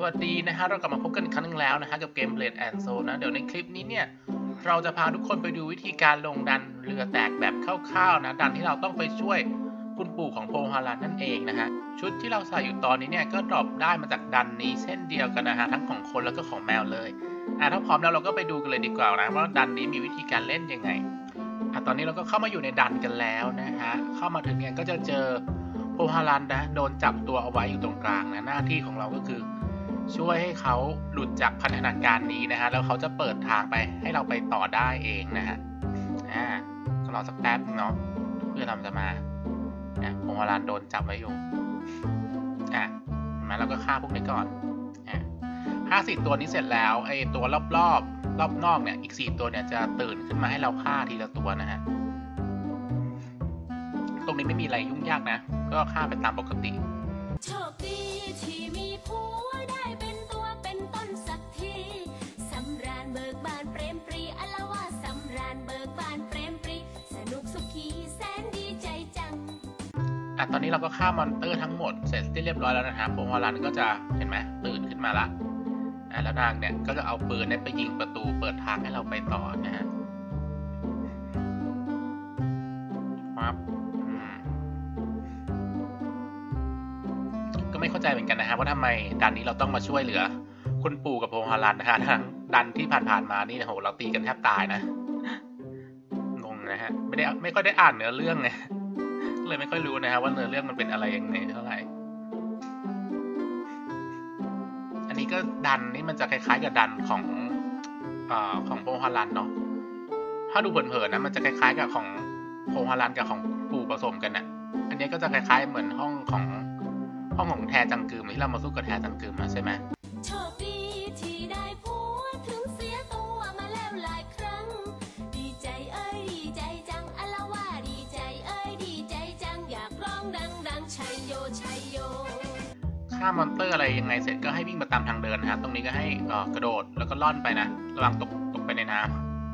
สวัสดีนะฮะเรากลับมาพบกันอีกครั้งหนึงแล้วนะฮะกับเกม Blade and Soul นะ เดี๋ยวในคลิปนี้เนี่ย เราจะพาทุกคนไปดูวิธีการลงดันเรือแตกแบบคร่าวๆนะ ดันที่เราต้องไปช่วยคุณปู่ของโพฮารันนั่นเองนะฮะ ชุดที่เราใส่อยู่ตอนนี้เนี่ย ก็ดรอปได้มาจากดันนี้เช่นเดียวกันนะฮะ ทั้งของคนแล้วก็ของแมวเลยอะถ้าพร้อมแล้วเราก็ไปดูกันเลยดีกว่านะว่าดันนี้มีวิธีการเล่นยังไงอะตอนนี้เราก็เข้ามาอยู่ในดันกันแล้วนะฮะเข้ามาถึงเนี่ยก็จะเจอโพฮารันนะโดนจับตัวเอาไว้อยู่ตรงกลางนะหน้าที่ของเราก็คือ ช่วยให้เขาหลุดจากพันธนาการนี้นะฮะแล้วเขาจะเปิดทางไปให้เราไปต่อได้เองนะฮะอ่าก็รอสักแป๊บเนาะเพื่อนเราจะมาอะพงวรานโดนจับไว้อยู่อะมาเราก็ฆ่าพวกนี้ก่อนอะห้าสิบตัวนี้เสร็จแล้วไอ้ตัวรอบรอบรอบนอกเนี่ยอีกสี่ตัวเนี่ยจะตื่นขึ้นมาให้เราฆ่าทีละตัวนะฮะตรงนี้ไม่มีอะไรยุ่งยากนะ ก็ฆ่าไปตามปกติโชคดี ตอนนี้เราก็ฆ่ามอนเตอร์ทั้งหมดเสร็จที่เรียบร้อยแล้วนะฮะพวงวารันก็จะเห็นไหมตื่นขึ้นมาละอะแล้วนางเนี่ยก็จะเอาปืนเนี่ยไปยิงประตูเปิดทางให้เราไปต่อนะฮะครับอืมก็ไม่เข้าใจเหมือนกันนะฮะว่าทำไมดันนี้เราต้องมาช่วยเหลือ คุณปู่กับพงฮารันนะฮะทั้งดันที่ผ่านๆมานี่โหเราตีกันแทบตายนะงงนะฮะไม่ได้ไม่ค่อยได้อ่านเนื้อเรื่องไง เลยไม่ค่อยรู้นะครับว่าเนื้อเรื่องมันเป็นอะไรยังไงเท่าไหร่ อันนี้ก็ดันนี่มันจะคล้ายๆกับดันของอ่อของโพฮารันเนาะ ถ้าดูเผินๆนะมันจะคล้ายๆกับของโพฮารันกับของปู่ผสมกันนะ่ะ อันนี้ก็จะคล้ายๆเหมือนห้องของห้องของแทจังกึมที่เรามาสู้กับแทจังกึมมาใช่ไหม ฆ่ามอนเตอร์อะไรยังไงเสร็จก็ให้วิ่งมาตามทางเดินนะฮะตรงนี้ก็ให้กระโดดแล้วก็ล่อนไปนะ ระวังตกตกไปในน้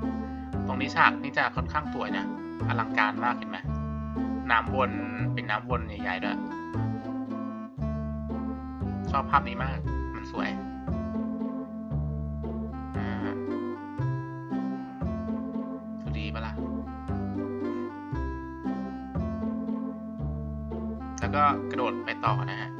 ำตรงนี้ฉากนี่จะค่อนข้างสวยนะ อลังการมากเห็นไหมน้ำวนเป็นน้ำวนใหญ่ๆด้วยชอบภาพนี้มาก มันสวยอ่าดูดีปะล่ะ แล้วก็กระโดดไปต่อนะฮะ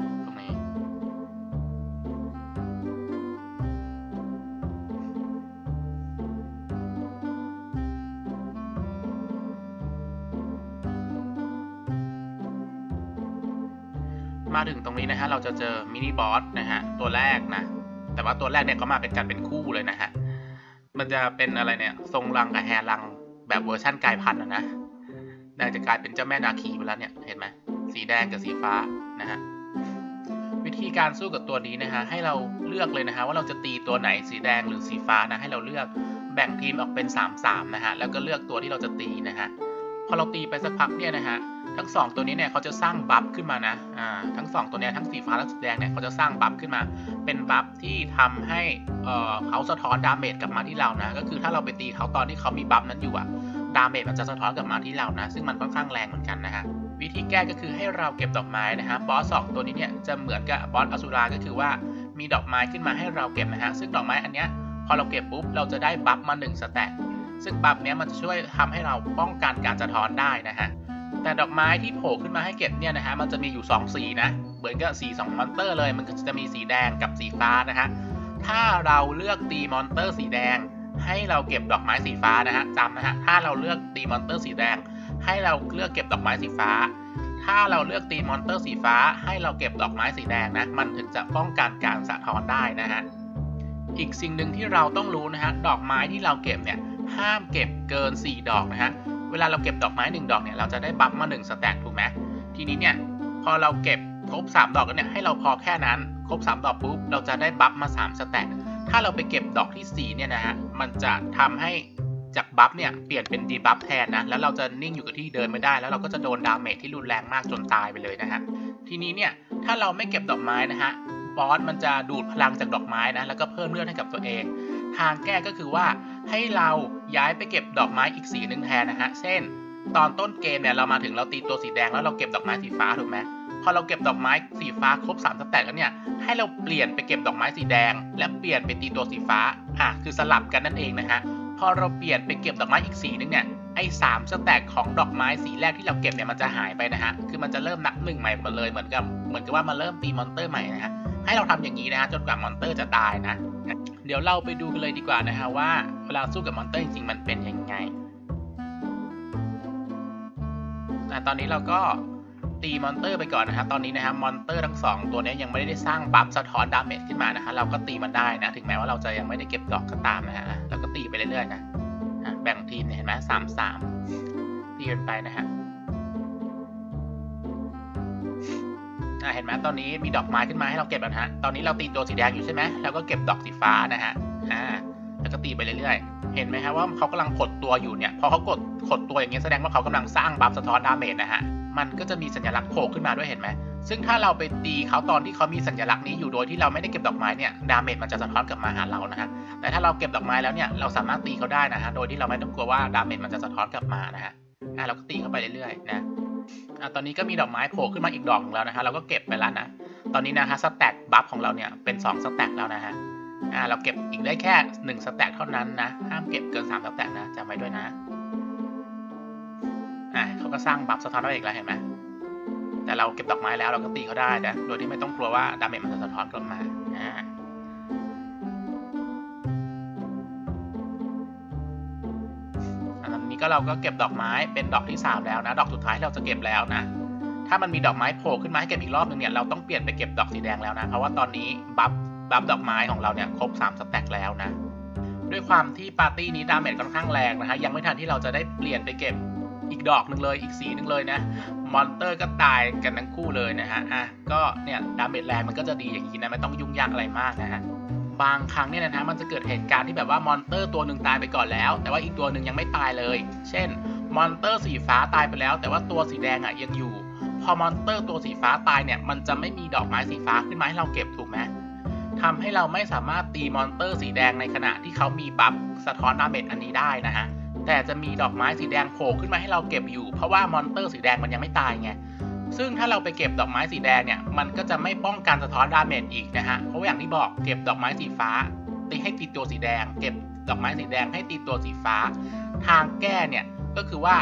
รงนี้มาถึงตรงนี้นะฮะเราจะเจอมินิบอสนะฮะตัวแรกนะ แต่ว่าตัวแรกเนี่ยเขามาเป็นกันเป็นคู่เลยนะฮะมันจะเป็นอะไรเนี่ยทรงรังกับแฮรังแบบเวอร์ชั่นกายพันธุ์อะนะนางจะกลายเป็นเจ้าแม่นาคีไปแล้วเนี่ยเห็นไหมสีแดงกับสีฟ้านะฮะวิธีการสู้กับตัวนี้นะฮะให้เราเลือกเลยนะฮะว่าเราจะตีตัวไหนสีแดงหรือสีฟ้านะให้เราเลือกแบ่งทีมออกเป็น 3 3นะฮะแล้วก็เลือกตัวที่เราจะตีนะฮะพอเราตีไปสักพักเนี่ยนะฮะ ทั้งสองตัวนี้เนี่ยเขาจะสร้างบัฟขึ้นมานะอ่าทั้งสองตัวเนี้ยทั้งสีฟ้าและสีแดงเนี่ยเขาจะสร้างบัฟขึ้นมา เป็นบัฟที่ทำให้เอ่อเขาสะท้อนดาเมจกลับมาที่เรานะ ก็คือถ้าเราไปตีเขาตอนที่เขามีบัฟนั้นอยู่อะดาเมจมันจะสะท้อนกลับมาที่เรานะ ซึ่งมันค่อนข้างแรงเหมือนกันนะฮะวิธีแก้ก็คือให้เราเก็บดอกไม้นะฮะบอสสองตัวนี้เนี่ยจะเหมือนกับบอสอสุราก็คือว่ามีดอกไม้ขึ้นมาให้เราเก็บนะฮะซึ่งดอกไม้อันเนี้ยพอเราเก็บปุ๊บเราจะได้บัฟมา1สแต็กซึ่งบัฟเนี้ยมันจะช่วยทำให้เราป้องกันการสะท้อนได้นะฮะ แต่ดอกไม้ที่โผล่ขึ้นมาให้เก็บเนี่ยนะฮะมันจะมีอยู่ 2 สีนะเหมือนกับสี2มอนเตอร์เลย มันก็จะมีสีแดงกับสีฟ้านะฮะถ้าเราเลือกตีมอนเตอร์สีแดง ให้เราเก็บดอกไม้สีฟ้านะฮะจำนะฮะถ้าเราเลือกตีมอนเตอร์สีแดง ให้เราเลือกเก็บดอกไม้สีฟ้า ถ้าเราเลือกตีมอนเตอร์สีฟ้า ให้เราเก็บดอกไม้สีแดงนะมันถึงจะป้องกันการสะท้อนได้นะฮะอีกสิ่งหนึ่งที่เราต้องรู้นะฮะดอกไม้ที่เราเก็บเนี่ยห้ามเก็บเกิน 4 ดอกนะฮะ เวลาเราเก็บดอกไม้1ดอกเนี่ยเราจะได้บัฟมา1สแต็กถูกไหมทีนี้เนี่ยพอเราเก็บครบ 3 ดอกแล้วเนี่ยให้เราพอแค่นั้น ครบ 3 ดอกปุ๊บเราจะได้บัฟมา3สแต็กถ้าเราไปเก็บดอกที่4เนี่ยนะฮะมันจะทำให้จากบัฟเนี่ยเปลี่ยนเป็นดีบัฟแทนนะแล้วเราจะนิ่งอยู่กับที่เดินไม่ได้ แล้วเราก็จะโดนดาเมจที่รุนแรงมากจนตายไปเลยนะฮะทีนี้เนี่ยถ้าเราไม่เก็บดอกไม้นะฮะบอสมันจะดูดพลังจากดอกไม้นะแล้วก็เพิ่มเลือดให้กับตัวเอง ทางแก้ก็คือว่าให้เรา ย้ายไปเก็บดอกไม้อีกสีหนึ่งแทนนะฮะ เช่น ตอนต้นเกมเนี่ยเรามาถึงเราตีตัวสีแดงแล้วเราเก็บดอกไม้สีฟ้าถูกไหมพอเราเก็บดอกไม้สีฟ้าครบ3สแต็กแล้วเนี่ยให้เราเปลี่ยนไปเก็บดอกไม้สีแดง และเปลี่ยนไปตีตัวสีฟ้าอะคือสลับกันนั่นเองนะฮะพอเราเปลี่ยนไปเก็บดอกไม้อีกสีนึงเนี่ยไอ้สามสแต็กของดอกไม้สีแรกที่เราเก็บเนี่ยมันจะหายไปนะฮะคือมันจะเริ่มนับหนึ่งใหม่หมดเลยเหมือนกับเหมือนกับว่ามาเริ่มตีมอนเตอร์ใหม่นะฮะให้เราทำอย่างนี้นะฮะจนกว่ามอนเตอร์จะตายนะ เดี๋ยวเราไปดูกันเลยดีกว่านะฮะว่าเวลาสู้กับมอนเตอร์จริงๆ มันเป็นยังไงอ่ตอนนี้เราก็ตีมอนเตอร์ไปก่อนนะฮะ ตอนนี้นะฮะมอนเตอร์ทั้งสองตัวนี้ยังไม่ได้สร้างบัฟสะท้อนดาเมจขึ้นมานะฮะ เราก็ตีมันได้นะ ถึงแม้ว่าเราจะยังไม่ได้เก็บดอกก็ตามนะฮะ เราก็ตีไปเรื่อยๆนะอะแบ่งทีมเนี่ยเห็นไหมสามสามตีกันไปนะฮะ อะเห็นไหมตอนนี้มีดอกไม้ขึ้นมาให้เราเก็บแล้วนะฮะ ตอนนี้เราตีตัวสีแดงอยู่ใช่ไหมเราก็เก็บดอกสีฟ้านะฮะ อ่า แล้วก็ตีไปเรื่อยๆ เห็นไหมฮะว่าเขากำลังขดตัวอยู่เนี่ย พอเขากดขดตัวอย่างนี้ยแสดงว่าเขากำลังสร้างบัฟสะท้อนดาเมจนะฮะ มันก็จะมีสัญลักษณ์โผล่ขึ้นมาด้วยเห็นไหม ซึ่งถ้าเราไปตีเขาตอนที่เขามีสัญลักษณ์นี้อยู่โดยที่เราไม่ได้เก็บดอกไม้เนี่ย ดาเมจมันจะสะท้อนกลับมาหาเรานะฮะ แต่ถ้าเราเก็บดอกไม้แล้วเนี่ย เราสามารถตีเขาได้นะฮะ โดยที่เราไม่ต้องกลัวว่าดาเมจมันจะสะท้อนกลับมานะฮะ อะเราก็ตีเข้าไปเรื่อยๆ นะ อะตอนนี้ก็มีดอกไม้โผล่ขึ้นมาอีกดอกหนึ่งแล้วนะฮะเราก็เก็บไปแล้วนะ ตอนนี้นะฮะสแต็กบัฟของเราเนี่ยเป็น2สแต็กแล้วนะฮะอ่าเราเก็บอีกได้แค่หนึ่งสแต็กเท่านั้นนะห้ามเก็บเกินสามสแต็กนะจำไว้ด้วยนะอ่าเขาก็สร้างบัฟสะท้อนเราอีกแล้วเห็นไหมแต่เราเก็บดอกไม้แล้วเราก็ตีเขาได้นะโดยที่ไม่ต้องกลัวว่าดาเมจมันจะสะท้อนกลับมา ก็เราก็เก็บดอกไม้เป็นดอกที่สามแล้วนะ ดอกสุดท้ายเราจะเก็บแล้วนะ ถ้ามันมีดอกไม้โผล่ขึ้นมาให้เก็บอีกรอบนึงเนี่ยเราต้องเปลี่ยนไปเก็บดอกสีแดงแล้วนะ เพราะว่าตอนนี้บัฟบัฟดอกไม้ของเราเนี่ยครบ3สแต็กแล้วนะ ด้วยความที่ปาร์ตี้นี้ดาเมจค่อนข้างแรงนะฮะยังไม่ทันที่เราจะได้เปลี่ยนไปเก็บอีกดอกหนึ่งเลยอีกสีหนึ่งเลยนะมอนเตอร์ก็ตายกันทั้งคู่เลยนะฮะอะก็เนี่ยดาเมจแรงมันก็จะดีอย่างนี้นะไม่ต้องยุ่งยากอะไรมากนะฮะ บางครั้งเนี่ยนะฮะมันจะเกิดเหตุการณ์ที่แบบว่ามอนเตอร์ตัวหนึ่งตายไปก่อนแล้ว แต่ว่าอีกตัวหนึ่งยังไม่ตายเลย เช่น มอนเตอร์สีฟ้าตายไปแล้ว แต่ว่าตัวสีแดงอะยังอยู่ พอมอนเตอร์ตัวสีฟ้าตายเนี่ย มันจะไม่มีดอกไม้สีฟ้าขึ้นมาให้เราเก็บถูกไหมทำให้เราไม่สามารถตีมอนเตอร์สีแดงในขณะที่เขามีบัฟสะท้อนดาเมจอันนี้ได้นะฮะแต่จะมีดอกไม้สีแดงโผล่ขึ้นมาให้เราเก็บอยู่ เพราะว่ามอนเตอร์สีแดงมันยังไม่ตายไง ซึ่งถ้าเราไปเก็บดอกไม้สีแดงเนี่ย มันก็จะไม่ป้องกันสะท้อนดาเมจอีกนะฮะ เพราะอย่างที่บอกเก็บดอกไม้สีฟ้า ตีให้ตีตัวสีแดง เก็บดอกไม้สีแดงให้ตีตัวสีฟ้า ทางแก้เนี่ยก็คือว่า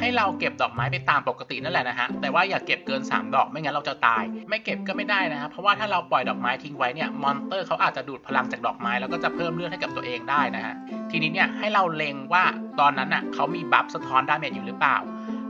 ให้เราเก็บดอกไม้ไปตามปกตินั่นแหละนะฮะ แต่ว่าอย่าเก็บเกิน 3 ดอก ไม่งั้นเราจะตาย ไม่เก็บก็ไม่ได้นะฮะ เพราะว่าถ้าเราปล่อยดอกไม้ทิ้งไว้เนี่ย มอนเตอร์เขาอาจจะดูดพลังจากดอกไม้แล้วก็จะเพิ่มเลือดให้กับตัวเองได้นะฮะ ทีนี้เนี่ยให้เราเล็งว่าตอนนั้นน่ะเขามีบัฟสะท้อนดาเมจอยู่หรือเปล่า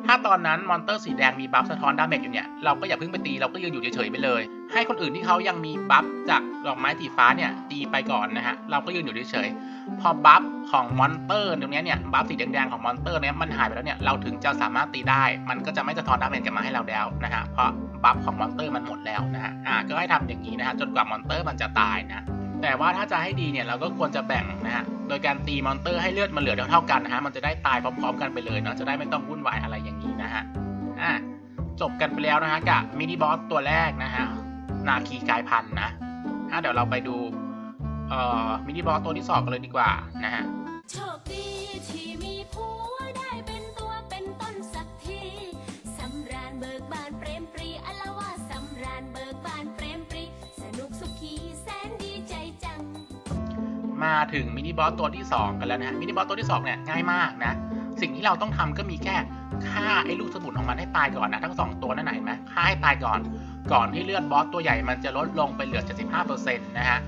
ถ้าตอนนั้นมอนเตอร์สีแดงมีบัฟสะท้อนดาเมจอยู่เนี่ย เราก็อย่าเพิ่งไปตีเราก็ยืนอยู่เฉยๆไปเลย ให้คนอื่นที่เขายังมีบัฟจากดอกไม้สีฟ้าเนี่ยตีไปก่อนนะฮะ เราก็ยืนอยู่เฉยๆ พอบัฟของมอนเตอร์ตรงนี้เนี่ย บัฟสีแดงๆของมอนเตอร์เนี่ยมันหายไปแล้วเนี่ย เราถึงจะสามารถตีได้ มันก็จะไม่สะท้อนดาเมจกลับมาให้เราแล้วนะฮะ เพราะบัฟของมอนเตอร์มันหมดแล้วนะฮะ อ่า ก็ให้ทำอย่างนี้นะฮะ จนกว่ามอนเตอร์มันจะตายนะ แต่ว่าถ้าจะให้ดีเนี่ยเราก็ควรจะแบ่งนะฮะ โดยการตีมอนเตอร์ให้เลือดมันเหลือเท่าๆกันนะฮะ มันจะได้ตายพร้อมๆกันไปเลยเนาะ จะได้ไม่ต้องวุ่นวายอะไรอย่างนี้นะฮะ อะจบกันไปแล้วนะฮะกับมินิบอสตัวแรกนะฮะ นาคีกายพันนะ อะเดี๋ยวเราไปดูเอ่อมินิบอสตัวที่สองกันเลยดีกว่านะฮะโชคดีที่มี มาถึงมินิบอสตัวที่ 2 กันแล้วนะมินิบอสตัวที่ 2 เนี่ยง่ายมากนะ สิ่งที่เราต้องทำก็มีแค่ฆ่าไอ้ลูกสมุนของมันให้ตายก่อนนะทั้งสองตัวนั่นไหนไหมฆ่าให้ตายก่อน ก่อนที่เลือดบอสตัวใหญ่มันจะลดลงไปเหลือ 75%นะฮะ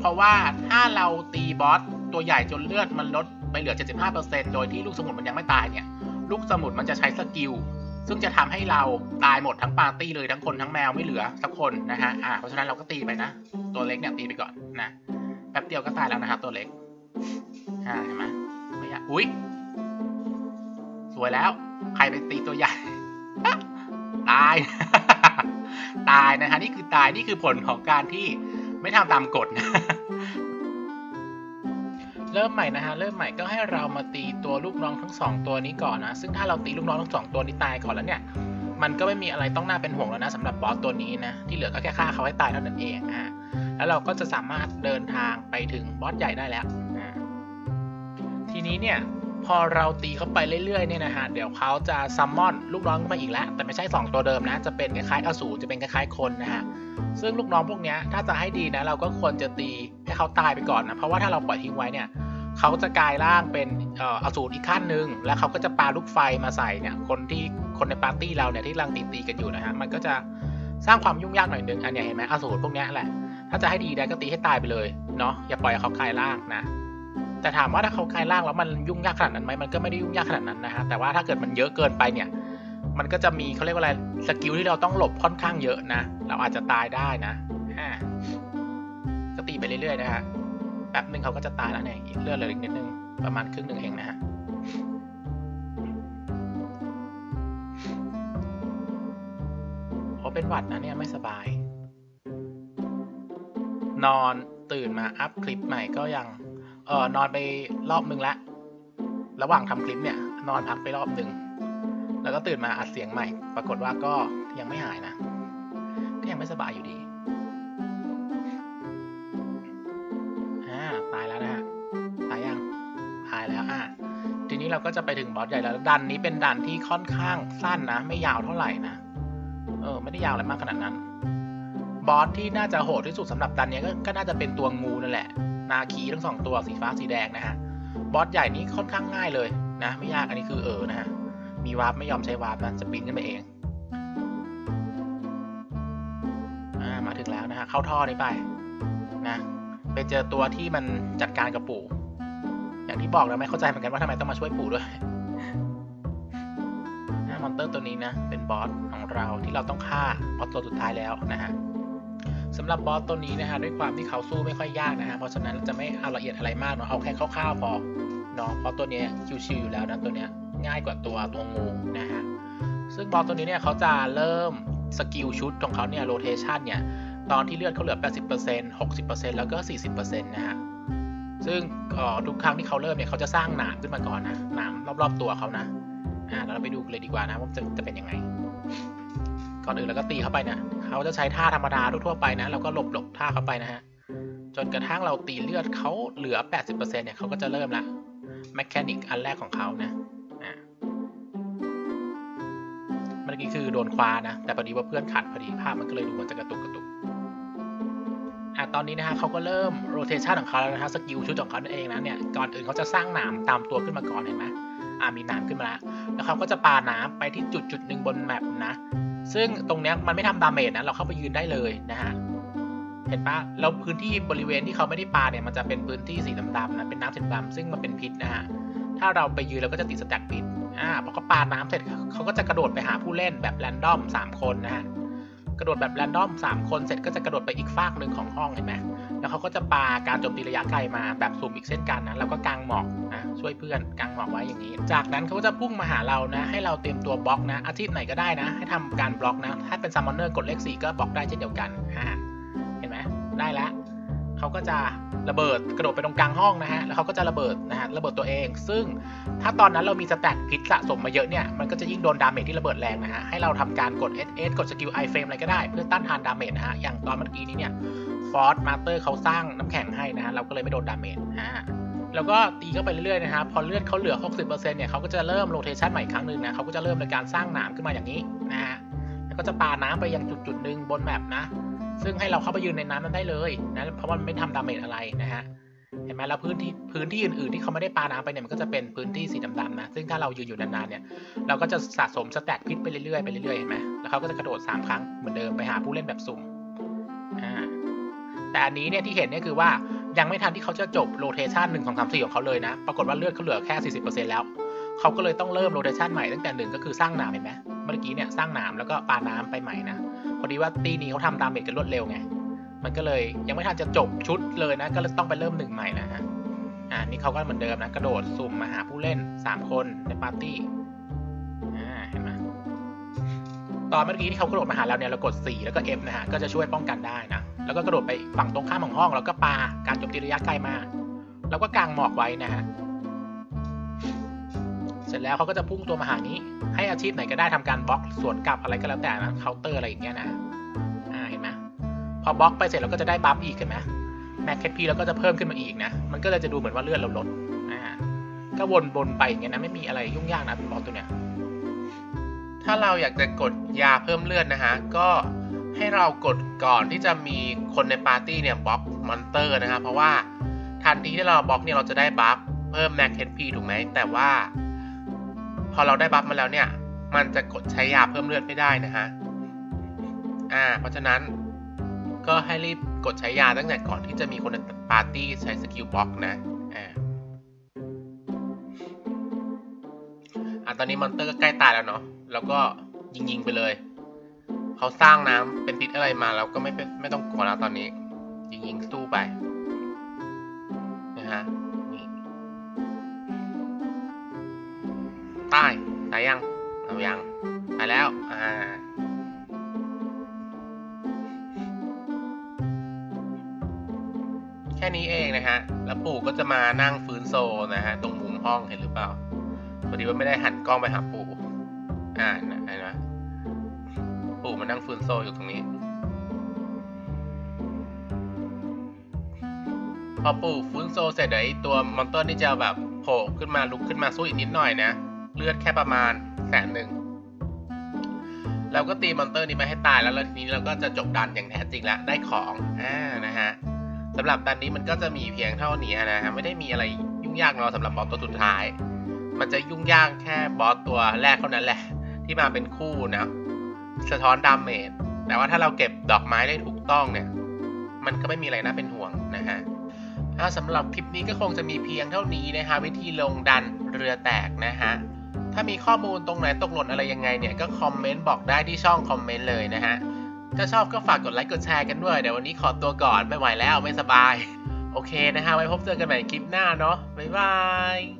เพราะว่าถ้าเราตีบอสตัวใหญ่จนเลือดมันลดไปเหลือ 75%โดยที่ลูกสมุนมันยังไม่ตายเนี่ย ลูกสมุนมันจะใช้สกิลซึ่งจะทำให้เราตายหมดทั้งปาร์ตี้เลยทั้งคนทั้งแมวไม่เหลือสักคนนะฮะอ่าเพราะฉะนั้นเราก็ตีไปนะ ตัวเล็กเนี่ยตีไปก่อน ป๊บเดียวก็ตายแล้วนะครับ ตัวเล็กอ่าเห็นไหมไม่อยากอุ้ยสวยแล้ว ใครไปตีตัวใหญ่ตาย ตายนะฮะนี่คือตายนี่คือผลของการที่ไม่ทำตามกฎเริ่มใหม่นะฮะ เริ่มใหม่ก็ให้เรามาตีตัวลูกน้องทั้งสองตัวนี้ก่อนนะ ซึ่งถ้าเราตีลูกน้องทั้งสองตัวนี้ตายก่อนแล้วเนี่ย มันก็ไม่มีอะไรต้องน่าเป็นห่วงแล้วนะสำหรับบอสตัวนี้นะ ที่เหลือก็แค่ฆ่าเขาให้ตายเท่านั้นเองอะ แล้วเราก็จะสามารถเดินทางไปถึงบอสใหญ่ได้แล้วอ่าทีนี้เนี่ยพอเราตีเข้าไปเรื่อยๆเนี่ยนะฮะเดี๋ยวเขาจะซัมมอนลูกน้องขึ้นมาอีกแล้ว แต่ไม่ใช่ 2 ตัวเดิมนะ จะเป็นคล้ายๆอสูรจะเป็นคล้ายๆคนนะฮะซึ่งลูกน้องพวกนี้ถ้าจะให้ดีนะ เราก็ควรจะตีให้เขาตายไปก่อนนะ เพราะว่าถ้าเราปล่อยทิ้งไว้เนี่ยเขาจะกลายร่างเป็นอสูรอีกขั้นหนึ่งแล้วเขาก็จะปาลูกไฟมาใส่เนี่ยคนที่คนในปาร์ตี้เราเนี่ยที่กำลังตีตีกันอยู่นะฮะมันก็จะสร้างความยุ่งยากหน่อยนึงอันนี้เห็นไหมอสูรพวกนี้แหละ ถ้าจะให้ดีได้ก็ตีให้ตายไปเลยเนาะอย่าปล่อยให้เขากลายร่างนะ แต่ถามว่าถ้าเขากลายร่างแล้วมันยุ่งยากขนาดนั้นไหมมันก็ไม่ได้ยุ่งยากขนาดนั้นนะฮะแต่ว่าถ้าเกิดมันเยอะเกินไปเนี่ย มันก็จะมีเขาเรียกว่าอะไรสกิลที่เราต้องหลบค่อนข้างเยอะนะเราอาจจะตายได้นะก็ตีไปเรื่อยๆนะฮะแป๊บหนึ่งเขาก็จะตายแล้วเนี่ยเลือดเหลืออีกนิดนึงประมาณครึ่งหนึ่งเองนะฮะโอเป็นหวัดนะเนี่ยไม่สบาย นอนตื่นมาอัพคลิปใหม่ก็ยังเออนอนไปรอบนึงละ ระหว่างทำคลิปเนี่ย นอนพักไปรอบหนึ่งแล้วก็ตื่นมาอัดเสียงใหม่ ปรากฏว่าก็ยังไม่หายนะ ก็ยังไม่สบายอยู่ดีอ่าตายแล้วนะฮะตายยังหายแล้วอ่าทีนี้เราก็จะไปถึงบอสใหญ่แล้วดันนี้เป็นดันที่ค่อนข้างสั้นนะ ไม่ยาวเท่าไหร่นะเออ ไม่ได้ยาวอะไรมากขนาดนั้น บอสที่น่าจะโหดที่สุดสำหรับดันเนี้ยก็ก็น่าจะเป็นตัวงูนั่นแหละ นาคีทั้งสองตัวสีฟ้าสีแดงนะฮะบอสใหญ่นี้ค่อนข้างง่ายเลยนะ ไม่ยากอันนี้คือเออนะฮะมีวาร์ปไม่ยอมใช้วาร์ปนะจะปีนขึ้นไปเองอ่ามาถึงแล้วนะฮะเข้าท่อนี้ไปนะไปเจอตัวที่มันจัดการกับปู่ อย่างที่บอกแล้วไม่เข้าใจเหมือนกันว่าทำไมต้องมาช่วยปู่ด้วยมอนเตอร์ตัวนี้นะ เป็นบอสของเราที่เราต้องฆ่าบอสตัวสุดท้ายแล้วนะฮะ สำหรับบอสตัวนี้นะฮะด้วยความที่เขาสู้ไม่ค่อยยากนะฮะเพราะฉะนั้นเราจะไม่เอาละเอียดอะไรมากเนาะเอาแค่คร่าวๆพอเนาะเพราะตัวเนี้ยชิวๆอยู่แล้วนะตัวเนี้ยง่ายกว่าตัวตัวงูนะฮะซึ่งบอสตัวนี้เนี่ยเขาจะเริ่มสกิลชุดของเขาเนี่ยโรเทชันเนี่ยตอนที่เลือดเขาเหลือ 80% 60%แล้วก็ 40%นะฮะซึ่งทุกครั้งที่เขาเริ่มเนี่ยเขาจะสร้างหนามขึ้นมาก่อนนะหนามรอบๆตัวเขานะอ่าเดี๋ยวเราไปดูเลยดีกว่านะว่าจะจะเป็นยังไง ก่อนอื่นเราก็ตีเข้าไปเนี่ยเขาจะใช้ท่าธรรมดาทั่วๆไปนะแล้วก็หลบหลบท่าเข้าไปนะฮะจนกระทั่งเราตีเลือดเขาเหลือ 80%เนี่ยเขาก็จะเริ่มละแมค h a นิกอันแรกของเขานะอ่าเมื่อกี้คือโดนคว้านะ แต่พอดีว่าเพื่อนขัดพอดีภาพมันก็เลยดูเหมือนจะกระตุกกระตุกอะตอนนี้นะฮะเขาก็เริ่มโรเทชันของเขาแล้วนะฮะสกิลชุดของเขาเองนะเนี่ยก่อนอื่นเขาจะสร้างหนามตามตัวขึ้นมาก่อนเห็นไหมอ่ามีหนามขึ้นมาแล้วแล้วเขาก็จะปาน้ำไปที่จุดจุดหนึ่งบนแมปนะ ซึ่งตรงเนี้ยมันไม่ทำดาเมจนะ เราเข้าไปยืนได้เลยนะฮะ เห็นปะแล้วพื้นที่บริเวณที่เขาไม่ได้ปาเนี่ย มันจะเป็นพื้นที่สีดำๆนะ เป็นน้ำสีดำซึ่งมันเป็นพิษนะฮะ ถ้าเราไปยืนเราก็จะติดสแต็กพิษ อ่าพอเขาปาน้ำเสร็จเขาก็จะกระโดดไปหาผู้เล่นแบบแรนดอมสามคนนะฮะ กระโดดแบบแรนดอมสามคนเสร็จก็จะกระโดดไปอีกฟากหนึ่งของห้องเห็นไหม แล้วเขาก็จะปาการโจมตีระยะไกลมาแบบสุ่มอีกเช่นกันนะแล้วก็กางหมอกนะช่วยเพื่อนกางหมอกไว้อย่างนี้ จากนั้นเขาก็จะพุ่งมาหาเรานะ ให้เราเตรียมตัวบล็อกนะ อาทิตย์ไหนก็ได้นะ ให้ทำการบล็อกนะ ถ้าเป็นซัมมอนเนอร์กดเลขสี่ก็บล็อกได้เช่นเดียวกันอ่าเห็นไหมได้แล้วเขาก็จะระเบิดกระโดดไปตรงกลางห้องนะฮะ แล้วเขาก็จะระเบิดนะฮะ ระเบิดตัวเอง ซึ่งถ้าตอนนั้นเรามีสแต็กพิษสะสมมาเยอะเนี่ย มันก็จะยิ่งโดนดาเมจที่ระเบิดแรงนะฮะ ให้เราทำการกด SS กดสกิล i frame อะไรก็ได้ เพื่อต้านทานดาเมจนะฮะ อย่างตอนเมื่อกี้นี้เนี่ย ฟอร์สมาสเตอร์เขาสร้างน้ำแข็งให้นะฮะเราก็เลยไม่โดนดาเมจอ่าแล้วก็ตีเข้าไปเรื่อยๆนะครับพอเลือดเขาเหลือ 60%เนี่ยเขาก็จะเริ่มโรเทชันใหม่ครั้งหนึ่งนะเขาก็จะเริ่มในการสร้างหนามขึ้นมาอย่างนี้นะฮะแล้วก็จะปาน้ำไปยังจุดๆหนึ่งบนแมปนะ ซึ่งให้เราเข้าไปยืนในน้ำนั้นได้เลยนะเพราะมันไม่ทำดาเมจอะไรนะฮะเห็นไหมแล้วพื้นที่พื้นที่อื่นๆที่เขาไม่ได้ปาน้ำไปเนี่ยมันก็จะเป็นพื้นที่สีดำๆนะซึ่งถ้าเรายืนอยู่นานๆเนี่ยเราก็จะสะสมสแต็กพิษไปเรื่อยๆไปเรื่อยๆเห็นไหมแล้วเขาก็จะกระโดด3ครั้งเหมือนเดิมไปหาผู้เล่นแบบสุ่มอ่า แต่อันนี้เนี่ยที่เห็นเนี่ยคือว่ายังไม่ทันที่เขาจะจบโรเทชันหนึ่งสองสามสี่ของเขาเลยนะ ปรากฏว่าเลือดเขาเหลือแค่40%แล้ว เขาก็เลยต้องเริ่มโรเทชันใหม่ตั้งแต่หนึ่งก็คือสร้างหนามเห็นไหมเมื่อกี้เนี่ยสร้างหนามแล้วก็ปาน้ำไปใหม่นะ พอดีว่าตีนี้เขาทำดาเมจกันรวดเร็วไง มันก็เลยยังไม่ทันจะจบชุดเลยนะ ก็เลยต้องไปเริ่มหนึ่งใหม่นะฮะ อ่า นี่เขาก็เหมือนเดิมนะ กระโดดสุ่มมาหาผู้เล่น3คนในปาร์ตี้ อ่า เห็นไหมตอนเมื่อกี้ที่เขากระโดดมาหาเราเนี่ยเรากด 4 แล้วก็ F นะฮะ ก็จะช่วยป้องกันได้นะ แล้วก็กระโดดไปฝั่งตรงข้ามของห้องแล้วก็ปาการโจมตีระยะไกลมา แล้วก็กางหมอกไว้นะฮะเสร็จแล้วเขาก็จะพุ่งตัวมาหานี้ ให้อาชีพไหนก็ได้ทำการบล็อกสวนกลับอะไรก็แล้วแต่นะเคาน์เตอร์อะไรอย่างเงี้ยนะอ่าเห็นไหมพอบล็อกไปเสร็จเราก็จะได้บัฟอีกเห็นไหมแม็กเคพีแล้วก็จะเพิ่มขึ้นมาอีกนะมันก็เลยจะดูเหมือนว่าเลือดเราลดอ่าก็วนๆไปอย่างเงี้ยนะไม่มีอะไรยุ่งยากนะบอสตัวเนี้ยถ้าเราอยากจะกดยาเพิ่มเลือดนะฮะก็ ให้เรากดก่อนที่จะมีคนในปาร์ตี้เนี่ยบล็อกมอนเตอร์นะฮะเพราะว่าทันทีที่เราบล็อกเนี่ยเราจะได้บัฟเพิ่มแม็กเฮดพีถูกไหมแต่ว่า พอเราได้บัฟมาแล้วเนี่ย มันจะกดใช้ยาเพิ่มเลือดไม่ได้นะฮะอ่า เพราะฉะนั้นก็ให้รีบกดใช้ยาตั้งแต่ก่อนที่จะมีคนในปาร์ตี้ใช้สกิลบล็อกนะอ่าอะตอนนี้มอนเตอร์ก็ใกล้ตายแล้วเนาะแล้วก็ยิงยิงๆไปเลย เขาสร้างน้ำเป็นพิษอะไรมาแล้วก็ไม่ไม่ต้องกลัวแล้วตอนนี้ ยิงยิงสู้ไปนะฮะนี่ตายตายยังเอายังตายแล้วอ่าแค่นี้เองนะฮะ แล้วปู่ก็จะมานั่งฟื้นโซนะฮะ ตรงมุมห้องเห็นหรือเปล่าพอดีว่าไม่ได้หันกล้องไปหาปู่ อ่านะเห็นไหม ปู่มานั่งฟื้นโซอยู่ตรงนี้ พอปู่ฟื้นโซ่เสร็จเดี๋ยวไอตัวมอนเตอร์นี่จะแบบโผล่ขึ้นมาลุกขึ้นมาสู้อีกนิดหน่อยนะ เลือดแค่ประมาณแสนหนึ่งเราก็ตีมอนเตอร์นี้มาให้ตายแล้วแล้วทีนี้เราก็จะจบดันอย่างแท้จริงแล้วได้ของอ่านะฮะสำหรับดันนี้มันก็จะมีเพียงเท่านี้นะฮะไม่ได้มีอะไรยุ่งยากเนาะสำหรับบอสตัวสุดท้าย มันจะยุ่งยากแค่บอสตัวแรกเท่านั้นแหละ ที่มาเป็นคู่นะ สะท้อนดาเมจแต่ว่าถ้าเราเก็บดอกไม้ได้ถูกต้องเนี่ย มันก็ไม่มีอะไรน่าเป็นห่วงนะฮะอ่าสำหรับคลิปนี้ก็คงจะมีเพียงเท่านี้นะฮะวิธีลงดันเรือแตกนะฮะถ้ามีข้อมูลตรงไหนตกหล่นอะไรยังไงเนี่ยก็คอมเมนต์บอกได้ที่ช่องคอมเมนต์เลยนะฮะถ้าชอบก็ฝากกดไลค์กดแชร์กันด้วยเดี๋ยววันนี้ขอตัวก่อนไม่ไหวแล้วไม่สบาย โอเคนะฮะไว้พบเจอกันใหม่คลิปหน้าเนาะบ๊ายบาย